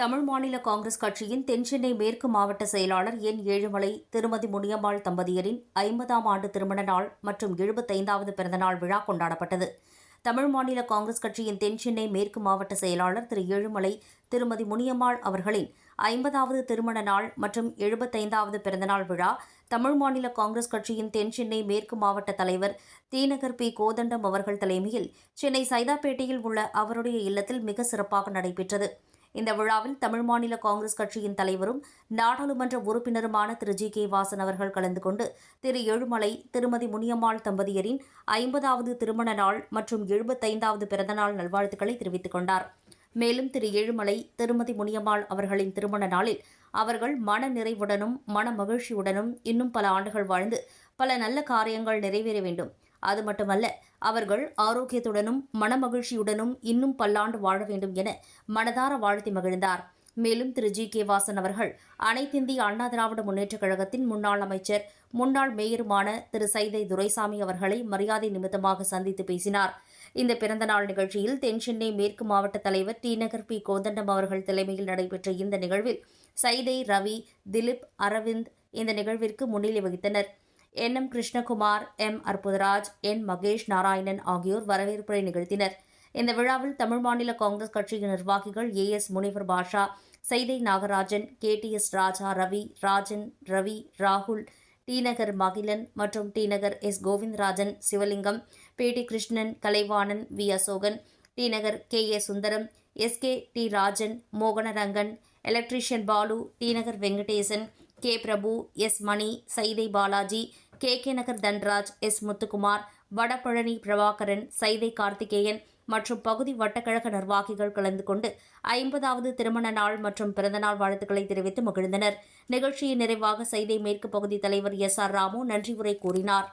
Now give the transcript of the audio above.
தமிழ் மாநில காங்கிரஸ் கட்சியின் தென்சென்னை மேற்கு மாவட்ட செயலாளர் என் ஏழுமலை திருமதி முனியம்மாள் தம்பதியரின் ஐம்பதாம் ஆண்டு திருமண நாள் மற்றும் எழுபத்தைந்தாவது பிறந்தநாள் விழா கொண்டாடப்பட்டது. தமிழ் மாநில காங்கிரஸ் கட்சியின் தென்சென்னை மேற்கு மாவட்ட செயலாளர் திரு ஏழுமலை திருமதி முனியம்மாள் அவர்களின் ஐம்பதாவது திருமண நாள் மற்றும் எழுபத்தைந்தாவது பிறந்தநாள் விழா தமிழ் மாநில காங்கிரஸ் கட்சியின் தென்சென்னை மேற்கு மாவட்ட தலைவர் தீநகர் பி. கோதண்டம் அவர்கள் தலைமையில் சென்னை சைதாப்பேட்டையில் உள்ள அவருடைய இல்லத்தில் மிக சிறப்பாக நடைபெற்றது. இந்த விழாவில் தமிழ் மாநில காங்கிரஸ் கட்சியின் தலைவரும் நாடாளுமன்ற உறுப்பினருமான திரு. ஜி. கே. வாசன் அவர்கள் கலந்து கொண்டு திரு. ஏழுமலை திருமதி முனியம்மாள் தம்பதியரின் ஐம்பதாவது திருமண நாள் மற்றும் எழுபத்தைந்தாவது பிறந்தநாள் நல்வாழ்த்துக்களை தெரிவித்துக் கொண்டார். மேலும் திரு. ஏழுமலை திருமதி முனியம்மாள் அவர்களின் திருமண நாளில் அவர்கள் மன நிறைவுடனும் மன மகிழ்ச்சியுடனும் இன்னும் பல ஆண்டுகள் வாழ்ந்து பல நல்ல காரியங்கள் நிறைவேற வேண்டும். அது மட்டுமல்ல அவர்கள் ஆரோக்கியத்துடனும் மனமகிழ்ச்சியுடனும் இன்னும் பல்லாண்டு வாழ வேண்டும் என மனதார வாழ்த்தி மகிழ்ந்தார். மேலும் திரு. ஜி. கே. வாசன் அவர்கள் அனைத்திந்திய அண்ணா திராவிட முன்னேற்றக் கழகத்தின் முன்னாள் அமைச்சர் முன்னாள் மேயருமான திரு. சைதை துரைசாமி அவர்களை மரியாதை நிமித்தமாக சந்தித்து பேசினார். இந்த பிறந்தநாள் நிகழ்ச்சியில் தென்சென்னை மேற்கு மாவட்ட தலைவர் டி. நகர் பி. கோதண்டம் அவர்கள் தலைமையில் நடைபெற்ற இந்த நிகழ்வில் சைதை ரவி திலீப் அரவிந்த் இந்த நிகழ்விற்கு முன்னிலை வகித்தனர். N. M. Krishnakumar M. Arputharaj N. Mahesh Narayanan ஆகியோர் வரவேற்புரை நிகழ்த்தினர். இந்த விழாவில் தமிழ் மாநில காங்கிரஸ் கட்சியின் நிர்வாகிகள் A. S. Munivar Basha Saidai Nagarajan K. T. S. Raja Ravi Rajan Ravi ராகுல் டி. நகர் மற்றும் T. Nagar S. Govindarajan Sivalingam P. T. Krishnan Kalaivanan V. Asokan T. Nagar K. A. Sundaram S. K. T. Rajan Mohanarangan electrician Balu T. Nagar Venkatesan K. Prabhu S. Mani Saidai Balaji K. K. Nagar Dhanraj S. Muthukumar Vadapalani Prabhakaran Saidai Karthikeyan மற்றும் பகுதி வட்டக்கழக நிர்வாகிகள் கலந்து கொண்டு ஐம்பதாவது திருமண நாள் மற்றும் பிறந்தநாள் வாழ்த்துக்களை தெரிவித்து மகிழ்ந்தனர். நிகழ்ச்சியின் நிறைவாக சைதை மேற்கு பகுதி தலைவர் எஸ். ஆர். ராமு நன்றி உரை கூறினார்.